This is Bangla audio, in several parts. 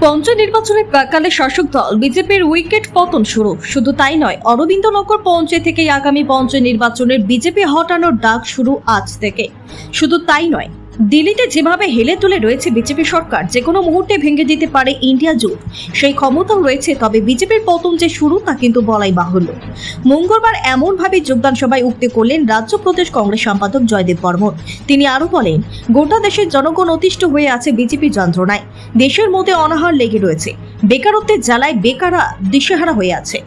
পঞ্চ নির্বাচনের প্রাকালে শাসক দল বিজেপির উইকেট পতন শুরু। শুধু তাই নয়, অরবিন্দনগর পঞ্চে থেকে আগামী পঞ্চ নির্বাচনের বিজেপি হটানোর ডাক শুরু আজ থেকে। শুধু তাই নয় দিল্লিতে যেভাবে হেলে তুলে রয়েছে বিজেপি সরকার, যে কোনো মুহূর্তে ভেঙে দিতে পারে ইন্ডিয়া জোট। সেই ক্ষমতাও রয়েছে, তবে বিজেপির পতন যে শুরু, তা কিন্তু বলাই বাহুল্য। মঙ্গলবার এমনভাবে যোগদান সভায় উক্তি করলেন রাজ্য প্রদেশ কংগ্রেস সম্পাদক জয়দেব বর্মন। তিনি আরও বলেন, গোটা দেশের জনগণ অতিষ্ঠ হয়ে আছে বিজেপি যন্ত্রণায়। দেশের মধ্যে অনাহার লেগে রয়েছে। বেকারত্বের জ্বালায় বেকারা দিশেহারা হয়ে আছে।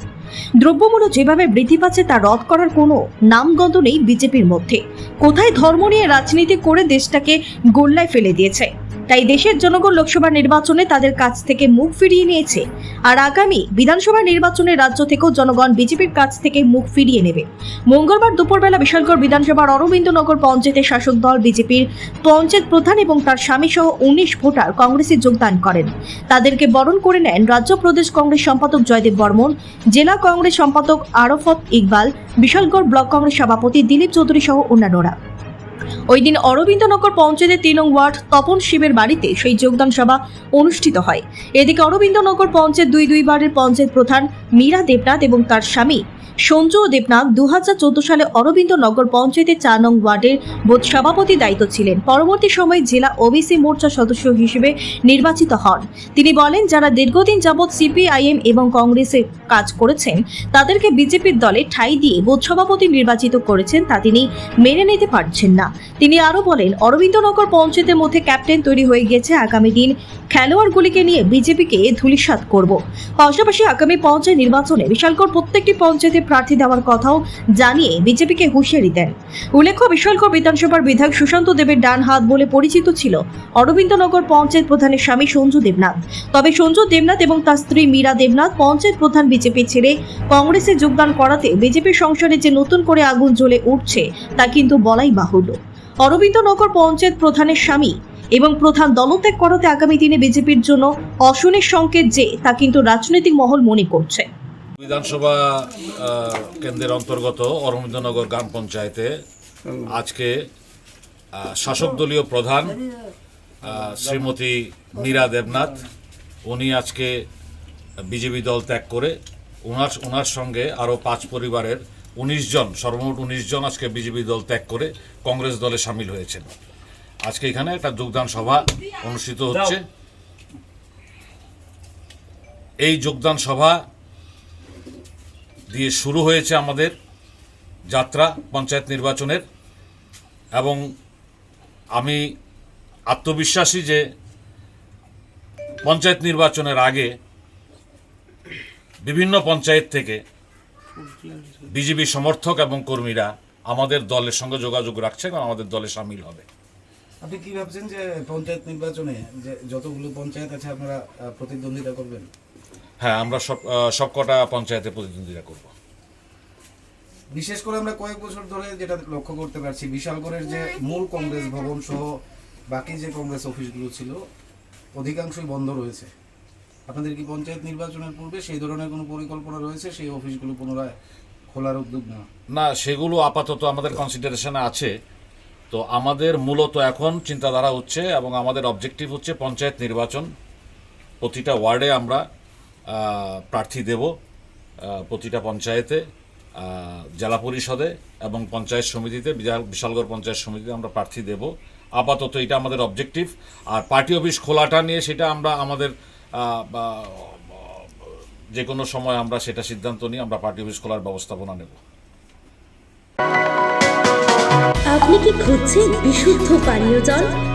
দ্রব্যমূল্য যেভাবে বৃদ্ধি পাচ্ছে তা রদ করার কোনো নামগন্ধ নেই বিজেপির মধ্যে। কোথায় ধর্ম নিয়ে রাজনীতি করে দেশটাকে গোল্লায় ফেলে দিয়েছে? তাই দেশের জনগণ লোকসভা নির্বাচনে তাদের কাছ থেকে মুখ ফিরিয়ে নিয়েছে। আর আগামী বিধানসভা নির্বাচনে রাজ্য থেকেও জনগণ বিজেপির কাছ থেকে মুখ ফিরিয়ে নেবে। মঙ্গলবার দুপুরবেলা বিশালগড় বিধানসভার অরবিন্দনগর পঞ্চায়েতের শাসক দল বিজেপির পঞ্চায়েত প্রধান এবং তার স্বামী সহ উনিশ ভোটার কংগ্রেসে যোগদান করেন। তাদেরকে বরণ করে নেন রাজ্য প্রদেশ কংগ্রেস সম্পাদক জয়দেব বর্মন, জেলা কংগ্রেস সম্পাদক আরফত ইকবাল, বিশালগড় ব্লক কংগ্রেস সভাপতি দিলীপ চৌধুরী সহ অন্যান্যরা। ওই দিন অরবিন্দনগর পঞ্চায়েতের তিন ওয়ার্ড তপন শিবের বাড়িতে সেই যোগদান সভা অনুষ্ঠিত হয়। এদিকে অরবিন্দনগর পঞ্চায়েত দুই দুই বারের পঞ্চায়েত প্রধান মীরা দেবনাথ এবং তার স্বামী সঞ্জু ও দেবনাথ দু হাজার চোদ্দ সালে অরবিন্দনগর পঞ্চায়েতের চার নং ওয়ার্ডের বোধ সভাপতি দায়িত্ব ছিলেন। পরবর্তী সময়ে জেলা ওবিসি মোর্চা সদস্য হিসেবে নির্বাচিত হন। তিনি বলেন, যারা দীর্ঘদিন যাবৎ সিপিআইএম এবং কংগ্রেসে কাজ করেছেন, তাদেরকে বিজেপির দলে ঠাঁই দিয়ে বোধ সভাপতি নির্বাচিত করেছেন তা তিনি মেনে নিতে পারছেন না। তিনি আরও বলেন, অরবিন্দনগর পঞ্চায়েতের মধ্যে ক্যাপ্টেন তৈরি হয়ে গেছে। আগামী দিন খেলোয়াড়গুলিকে নিয়ে বিজেপিকে ধূলিসাৎ করব। পাশাপাশি আগামী পঞ্চায়েত নির্বাচনে বিশালগড় প্রত্যেকটি পঞ্চায়েতে প্রার্থী দেওয়ার কথাও জানিয়ে বিজেপিকে হুঁশিয়ারি দেন। উল্লেখ্য, বিশালগড় বিধানসভার বিধায়ক সুশান্ত দেবের ডান হাত বলে পরিচিত ছিল অরবিন্দনগর পঞ্চায়েত প্রধানের স্বামী সঞ্জু দেবনাথ। তবে সঞ্জু দেবনাথ এবং তার স্ত্রী মীরা দেবনাথ পঞ্চায়েত প্রধান বিজেপি ছেড়ে কংগ্রেসে যোগদান করাতে বিজেপির সংসারে যে নতুন করে আগুন জ্বলে উঠছে, তা কিন্তু বলাই বাহুল্য। অরবিন্দনগর পঞ্চায়েত প্রধানের স্বামী এবং প্রধান দলত্যাগ করাতে আগামী দিনে বিজেপির জন্য অশনের সংকেত যে, তা কিন্তু রাজনৈতিক মহল মনে করছে। বিধানসভা কেন্দ্রের অন্তর্গত অরবিন্দনগর গ্রাম পঞ্চায়েতে আজকে শাসক দলীয় প্রধান শ্রীমতী মীরা দেবনাথ, উনি আজকে বিজেপি দল ত্যাগ করে ওনার ওনার সঙ্গে আরও পাঁচ পরিবারের উনিশ জন, সর্বমোট উনিশ জন আজকে বিজেপি দল ত্যাগ করে কংগ্রেস দলে সামিল হয়েছেন। আজকে এখানে একটা যোগদান সভা অনুষ্ঠিত হচ্ছে। এই যোগদান সভা দিয়ে শুরু হয়েছে আমাদের যাত্রা পঞ্চায়েত নির্বাচনের। এবং আমি আত্মবিশ্বাসী যে পঞ্চায়েত নির্বাচনের আগে বিভিন্ন পঞ্চায়েত থেকে বিজেপি সমর্থক এবং কর্মীরা আমাদের দলের সঙ্গে যোগাযোগ রাখছে এবং আমাদের দলে সামিল হবে। আপনি কি ভাবছেন যে পঞ্চায়েত নির্বাচনে যে যতগুলো পঞ্চায়েত আছে আপনারা প্রতিদ্বন্দ্বিতা করবেন? হ্যাঁ আমরা সব সবকটা পঞ্চায়েতে প্রতিদ্বন্দ্বিতা করব। বিশেষ করে আমরা কয়েক বছর ধরে যেটা লক্ষ্য করতে পারছি বিশালগড়ের যে মূল কংগ্রেস ভবন সহ বাকি যে কংগ্রেস অফিসগুলো ছিল অধিকাংশই বন্ধ রয়েছে। আপনাদের কি পঞ্চায়েত নির্বাচনের পূর্বে সেই ধরনের কোনো পরিকল্পনা রয়েছে সেই অফিসগুলো পুনরায় খোলার উদ্যোগ নেওয়া? না সেগুলো আপাতত আমাদের কনসিডারেশনে আছে। তো আমাদের মূলত এখন চিন্তাধারা হচ্ছে এবং আমাদের অবজেক্টিভ হচ্ছে পঞ্চায়েত নির্বাচন। প্রতিটা ওয়ার্ডে আমরা প্রার্থী দেব প্রতিটা পঞ্চায়েতে জেলা পরিষদে এবং পঞ্চায়েত সমিতিতে, বিশাল- বিশালগড় পঞ্চায়েত সমিতিতে আমরা প্রার্থী দেব। আপাতত এটা আমাদের অবজেক্টিভ আর পার্টি অফিস খোলাটা নিয়ে সেটা আমরা আমাদের যে কোনো সময় আমরা সেটা সিদ্ধান্ত নিয়ে আমরা পার্টি অফিস খোলার ব্যবস্থাপনা নেব। আপনি কি খুঁজছেন বিশুদ্ধ পানীয় জল?